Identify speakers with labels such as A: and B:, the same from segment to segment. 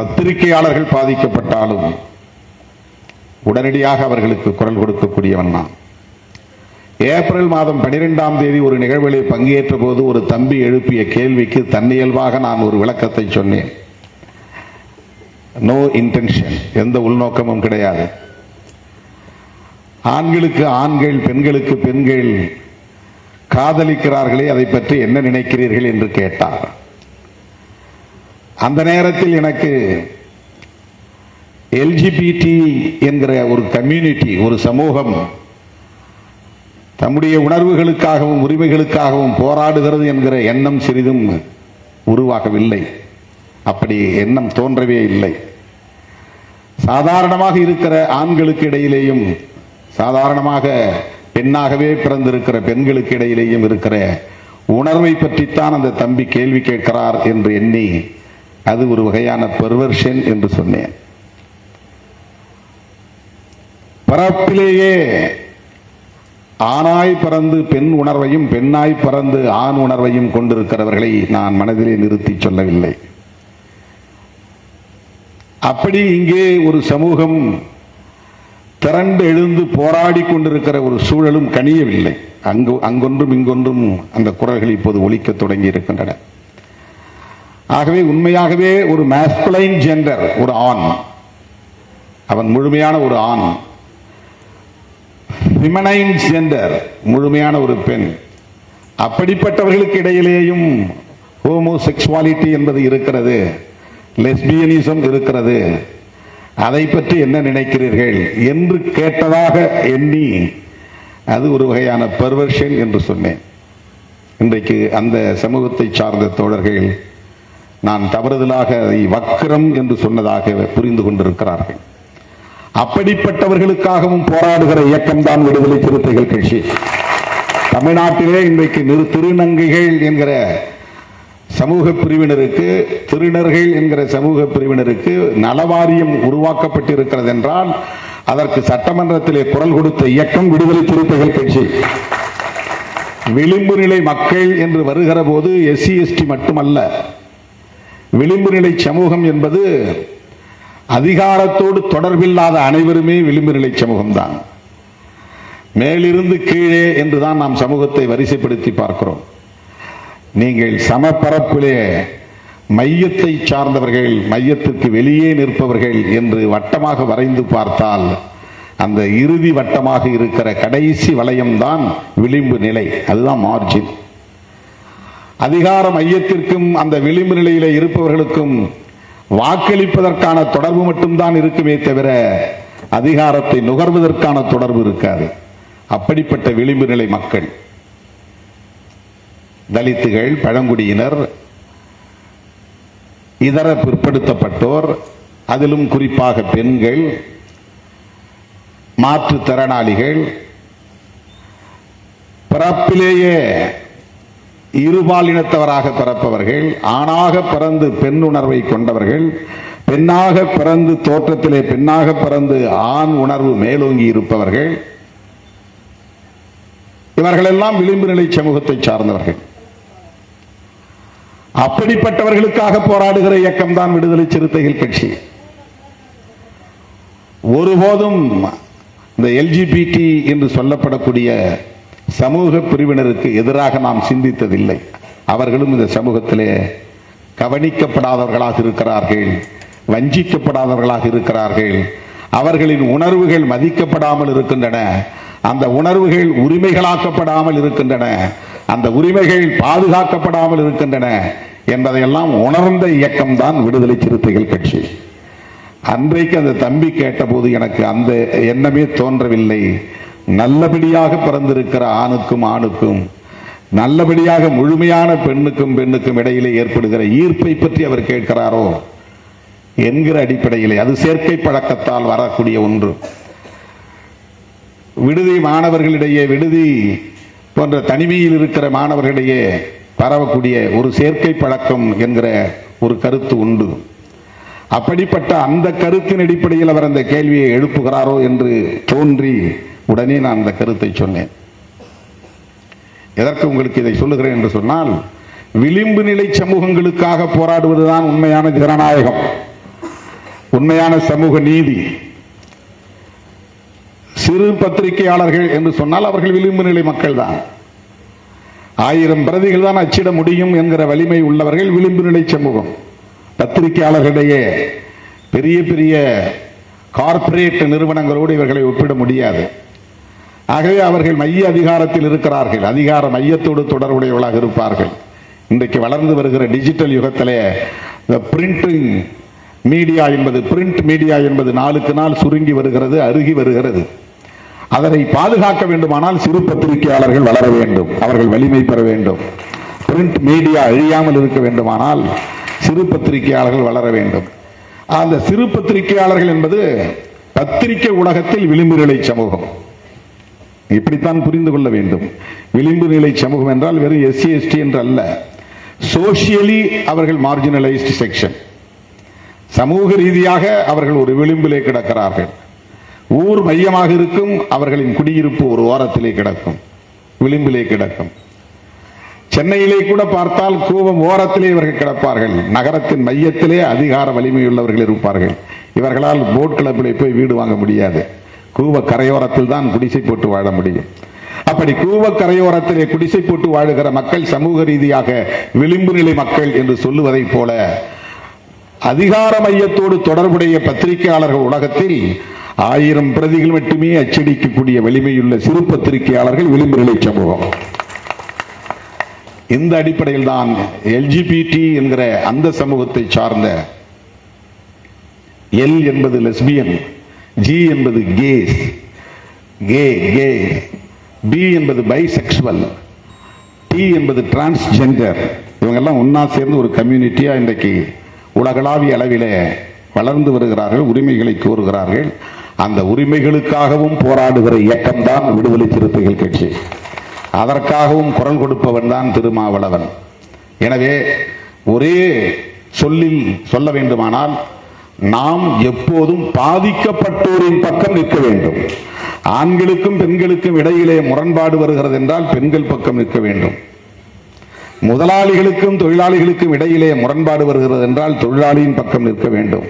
A: பத்திரிகையாளர்கள் பாதிக்கப்பட்டாலும் உடனடியாக அவர்களுக்கு குரல் கொடுக்கக்கூடியவன் நான். ஏப்ரல் மாதம் பனிரெண்டாம் தேதி ஒரு நிகழ்வில் பங்கேற்ற போது ஒரு தம்பி எழுப்பிய கேள்விக்கு தன்னியல்பாக நான் ஒரு விளக்கத்தை சொன்னேன். நோ இன்டென்ஷன் எந்த உள்நோக்கமும் கிடையாது. ஆண்களுக்கு ஆண்கள் பெண்களுக்கு பெண்கள் காதலிக்கிறார்களே அதை பற்றி என்ன நினைக்கிறீர்கள் என்று கேட்டார். அந்த நேரத்தில் எனக்கு எல்ஜிபிடி என்கிற ஒரு கம்யூனிட்டி ஒரு சமூகம் தம்முடைய உணர்வுகளுக்காகவும் உரிமைகளுக்காகவும் போராடுகிறது என்கிற எண்ணம் சிறிதும் உருவாகவில்லை. அப்படி எண்ணம் தோன்றவே இல்லை. சாதாரணமாக இருக்கிற ஆண்களுக்கு இடையிலேயும் சாதாரணமாக பெண்ணாகவே பிறந்திருக்கிற பெண்களுக்கு இடையிலேயும் இருக்கிற உணர்வை பற்றித்தான் அந்த தம்பி கேள்வி கேட்கிறார் என்று எண்ணி அது ஒரு வகையான பெர்வர்ஷன் என்று சொன்னேன். பரப்பிலேயே ஆணாய் பறந்து பெண் உணர்வையும் பெண்ணாய் பறந்து ஆண் உணர்வையும் கொண்டிருக்கிறவர்களை நான் மனதிலே நிறுத்தி சொல்லவில்லை. அப்படி இங்கே ஒரு சமூகம் திரண்டு எழுந்து போராடி கொண்டிருக்கிற ஒரு சூழலும் கனியவில்லை. அங்கு அங்கொன்றும் இங்கொன்றும் அந்த குரல்கள் இப்போது ஒழிக்க தொடங்கி இருக்கின்றன. ஆகவே உண்மையாகவே ஒரு மேஸ்குலைன் ஜெண்டர் ஒரு ஆண். அவன் முழுமையான ஒரு ஆண். விமனைன் ஜெண்டர் முழுமையான ஒரு பெண். அப்படிப்பட்டவர்களுக்கு இடையிலேயும் ஹோமோ ஹோமோசெக்சுவாலிட்டி என்பது இருக்கிறது. லெஸ்பியனிசம் இருக்கிறது. அதை பற்றி என்ன நினைக்கிறீர்கள்? என்று கேட்டதாக எண்ணி அது ஒரு வகையான பெர்வர்ஷன் என்று சொன்னேன். இன்றைக்கு அந்த சமூகத்தை சார்ந்த தோழர்கள் நான் தவறுதலாக அதை வக்கிரம் என்று சொன்னதாக புரிந்து கொண்டிருக்கிறார்கள். அப்படிப்பட்டவர்களுக்காகவும் போராடுகிற இயக்கம்தான் விடுதலை சிறுத்தைகள் கட்சி. தமிழ்நாட்டிலே இன்றைக்கு நிறு திருநங்கைகள் என்கிற சமூக பிரிவினருக்கு திருநர்கள் என்கிற சமூக பிரிவினருக்கு நலவாரியம் உருவாக்கப்பட்டிருக்கிறது என்றால் அதற்கு சட்டமன்றத்திலே குரல் கொடுத்த இயக்கம் விடுதலை சிறுத்தைகள் கட்சி. விளிம்பு நிலை மக்கள் என்று வருகிற போது எஸ்சி எஸ்டி மட்டுமல்ல விளிம்பு நிலை சமூகம் என்பது அதிகாரத்தோடு தொடர்பில்லாத அனைவருமே விளிம்பு நிலை சமூகம்தான். மேலிருந்து கீழே என்றுதான் நாம் சமூகத்தை வரிசைப்படுத்தி பார்க்கிறோம். நீங்கள் சமப்பரப்பிலே மையத்தை சார்ந்தவர்கள் மையத்திற்கு வெளியே நிற்பவர்கள் என்று வட்டமாக வரைந்து பார்த்தால் அந்த இறுதி வட்டமாக இருக்கிற கடைசி வளையம்தான் விளிம்பு நிலை அதுதான் மார்ஜின் அதிகார மையத்திற்கும் அந்த விளிம்பு நிலையில இருப்பவர்களுக்கும் வாக்களிப்பதற்கான தொடர்பு மட்டும்தான் இருக்குமே தவிர அதிகாரத்தை நுகர்வதற்கான தொடர்பு இருக்காது. அப்படிப்பட்ட விளிம்பு நிலை மக்கள். தலித்துகள் பழங்குடியினர் இதர பிற்படுத்தப்பட்டோர் அதிலும் குறிப்பாக பெண்கள் மாற்றுத்திறனாளிகள் பிறப்பிலேயே இருபாலினத்தவராக பிறப்பவர்கள் ஆணாக பிறந்து பெண் உணர்வை கொண்டவர்கள் பெண்ணாக பிறந்து தோற்றத்திலே பெண்ணாக பிறந்து ஆண் உணர்வு மேலோங்கி இருப்பவர்கள் இவர்களெல்லாம் விளிம்பு நிலை சமூகத்தை சார்ந்தவர்கள். அப்படிப்பட்டவர்களுக்காக போராடுகிற இயக்கம் தான் விடுதலை சிறுத்தைகள் கட்சி. ஒருபோதும் இந்த எல்ஜிபிடி என்று சொல்லப்படக்கூடிய சமூக பிரிவினருக்கு எதிராக நாம் சிந்தித்ததில்லை. அவர்களும் இந்த சமூகத்திலே கவனிக்கப்படாதவர்களாக இருக்கிறார்கள் வஞ்சிக்கப்படாதவர்களாக இருக்கிறார்கள். அவர்களின் உணர்வுகள் மதிக்கப்படாமல் இருக்கின்றன. அந்த உணர்வுகள் உரிமைகளாக்கப்படாமல் இருக்கின்றன. அந்த உரிமைகள் பாதுகாக்கப்படாமல் இருக்கின்றன என்பதையெல்லாம் உணர்ந்த இயக்கம் தான் விடுதலை சிறுத்தைகள் கட்சி. அன்றைக்கு அந்த தம்பி கேட்டபோது எனக்கு அந்த எண்ணமே தோன்றவில்லை. நல்லபடியாக பிறந்திருக்கிற ஆணுக்கும் ஆணுக்கும் நல்லபடியாக முழுமையான பெண்ணுக்கும் பெண்ணுக்கும் இடையிலே ஏற்படுகிற ஈர்ப்பை பற்றி அவர் கேட்கிறாரோ என்கிற அடிப்படையிலே. அது சேர்க்கை பழக்கத்தால் வரக்கூடிய ஒன்று. விடுதி மாணவர்களிடையே விடுதி போன்ற தனிமையில் இருக்கிற மாணவர்களிடையே பரவக்கூடிய ஒரு சேர்க்கை பழக்கம் என்கிற ஒரு கருத்து உண்டு. அப்படிப்பட்ட அந்த கருத்தின் அடிப்படையில் அவர் அந்த கேள்வியை எழுப்புகிறாரோ என்று தோன்றி உடனே நான் அந்த கருத்தை சொன்னேன். எதற்கு உங்களுக்கு இதை சொல்லுகிறேன் என்று சொன்னால் விளிம்பு நிலை சமூகங்களுக்காக போராடுவதுதான் உண்மையான ஜனநாயகம். உண்மையான சமூக நீதி. சிறு பத்திரிகையாளர்கள் என்று சொன்னால் அவர்கள் விளிம்பு நிலை மக்கள் தான் ஆயிரம் பிரதிகள் தான் அச்சிட முடியும் என்கிற வலிமை உள்ளவர்கள் விளிம்பு நிலை சமூகம். பத்திரிகையாளர்களிடையே பெரிய பெரிய கார்ப்பரேட் நிறுவனங்களோடு இவர்களை ஒப்பிட முடியாது. ஆகவே அவர்கள் மைய அதிகாரத்தில் இருக்கிறார்கள். அதிகார மையத்தோடு தொடர்புடையவர்களாக இருப்பார்கள். இன்றைக்கு வளர்ந்து வருகிற டிஜிட்டல் யுகத்திலே பிரிண்டிங் மீடியா என்பது பிரிண்ட் மீடியா என்பது நாளுக்கு நாள் சுருங்கி வருகிறது அருகி வருகிறது. அதனை பாதுகாக்க வேண்டுமானால் சிறு பத்திரிகையாளர்கள் வளர வேண்டும். அவர்கள் வலிமை பெற வேண்டும். பிரிண்ட் மீடியா அழியாமல் இருக்க வேண்டுமானால் சிறு பத்திரிகையாளர்கள் வளர வேண்டும். அந்த சிறு பத்திரிகையாளர்கள் என்பது பத்திரிகை உலகத்தில் விளிம்புகளை சமூகம். இப்படித்தான் புரிந்து கொள்ள வேண்டும். விளிம்பு நிலை சமூகம் என்றால் வெறும் எஸ்சி எஸ்டி என்று அல்ல சோசியலி அவர்கள் மார்ஜினலைஸ்டு செக்ஷன் சமூக ரீதியாக அவர்கள் ஒரு விளிம்பிலே கிடக்கிறார்கள். ஊர் மையமாக இருக்கும் அவர்களின் குடியிருப்பு ஒரு ஓரத்திலே கிடக்கும். விளிம்பிலே கிடக்கும். சென்னையிலே கூட பார்த்தால் கூவம் ஓரத்திலே இவர்கள் கிடப்பார்கள். நகரத்தின் மையத்திலே அதிகார வலிமையுள்ளவர்கள் இருப்பார்கள். இவர்களால் போட் கிளப்பிலே போய் வீடு வாங்க முடியாது. கூவ கரையோரத்தில் தான் குடிசை போட்டு வாழ முடியும். அப்படி கூவ கரையோரத்திலே குடிசை போட்டு வாழுகிற மக்கள் சமூக ரீதியாக விளிம்பு நிலை மக்கள் என்று சொல்லுவதைப் போல அதிகார மையத்தோடு தொடர்புடைய பத்திரிகையாளர்கள் உலகத்தில் ஆயிரம் பிரதிகள் மட்டுமே அச்சடிக்கக்கூடிய வலிமையுள்ள சிறு பத்திரிகையாளர்கள் விளிம்பு நிலை சமூகம். இந்த அடிப்படையில் தான் எல்ஜிபிடி என்கிற அந்த சமூகத்தை சார்ந்த எல் என்பது லெஸ்பியன் ஜி என்பது கேஸ் கே கே. பி என்பது பைசெக்சுவல் டி என்பது டிரான்ஸ்ஜெண்டர் இவங்கெல்லாம் ஒன்றா சேர்ந்து ஒரு கம்யூனிட்டியாக இன்றைக்கு உலகளாவிய அளவிலே வளர்ந்து வருகிறார்கள் உரிமைகளை கோருகிறார்கள். அந்த உரிமைகளுக்காகவும் போராடுகிற இயக்கம்தான் விடுதலை சிறுத்தைகள் கட்சி. அதற்காகவும் குரல் கொடுப்பவன் தான் திருமாவளவன். எனவே ஒரே சொல்லில் சொல்ல வேண்டுமானால் நாம் எப்போதும் பாதிக்கப்பட்டோரின் பக்கம் நிற்க வேண்டும். ஆண்களுக்கும் பெண்களுக்கும் இடையிலே முரண்பாடு வருகிறது என்றால் பெண்கள் பக்கம் நிற்க வேண்டும். முதலாளிகளுக்கும் தொழிலாளிகளுக்கும் இடையிலே முரண்பாடு வருகிறது என்றால் தொழிலாளியின் பக்கம் நிற்க வேண்டும்.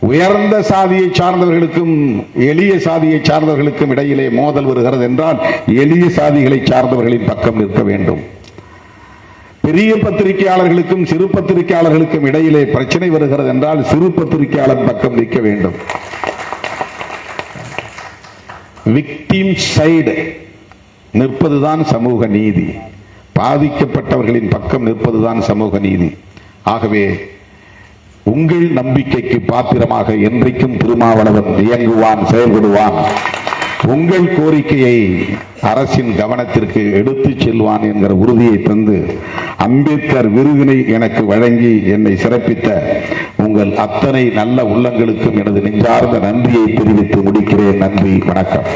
A: உயர்ந்த சாதியை சார்ந்தவர்களுக்கும் எளிய சாதியை சார்ந்தவர்களுக்கும் இடையிலே மோதல் வருகிறது என்றால் எளிய சாதிகளை சார்ந்தவர்களின் பக்கம் நிற்க வேண்டும். பெரிய பத்திரிகையாளர்களுக்கும் சிறு பத்திரிகையாளர்களுக்கும் இடையிலே பிரச்சனை வருகிறது என்றால் சிறு பத்திரிகையாளர் பக்கம் நிற்க வேண்டும். விக்டிம் சைடு நிற்பதுதான் சமூக நீதி. பாதிக்கப்பட்டவர்களின் பக்கம் நிற்பதுதான் சமூக நீதி. ஆகவே உங்கள் நம்பிக்கைக்கு பாத்திரமாக என்றைக்கும் திருமாவளவன் இயங்குவான் செயல்படுவான். உங்கள் கோரிக்கையை அரசின் கவனத்திற்கு எடுத்துச் செல்வான் என்கிற உறுதியை தந்து அம்பேத்கர் விருதினை எனக்கு வழங்கி என்னை சிறப்பித்த உங்கள் அத்தனை நல்ல உள்ளங்களுக்கும் எனது நெஞ்சார்ந்த நன்றியை தெரிவித்து முடிக்கிறேன். நன்றி வணக்கம்.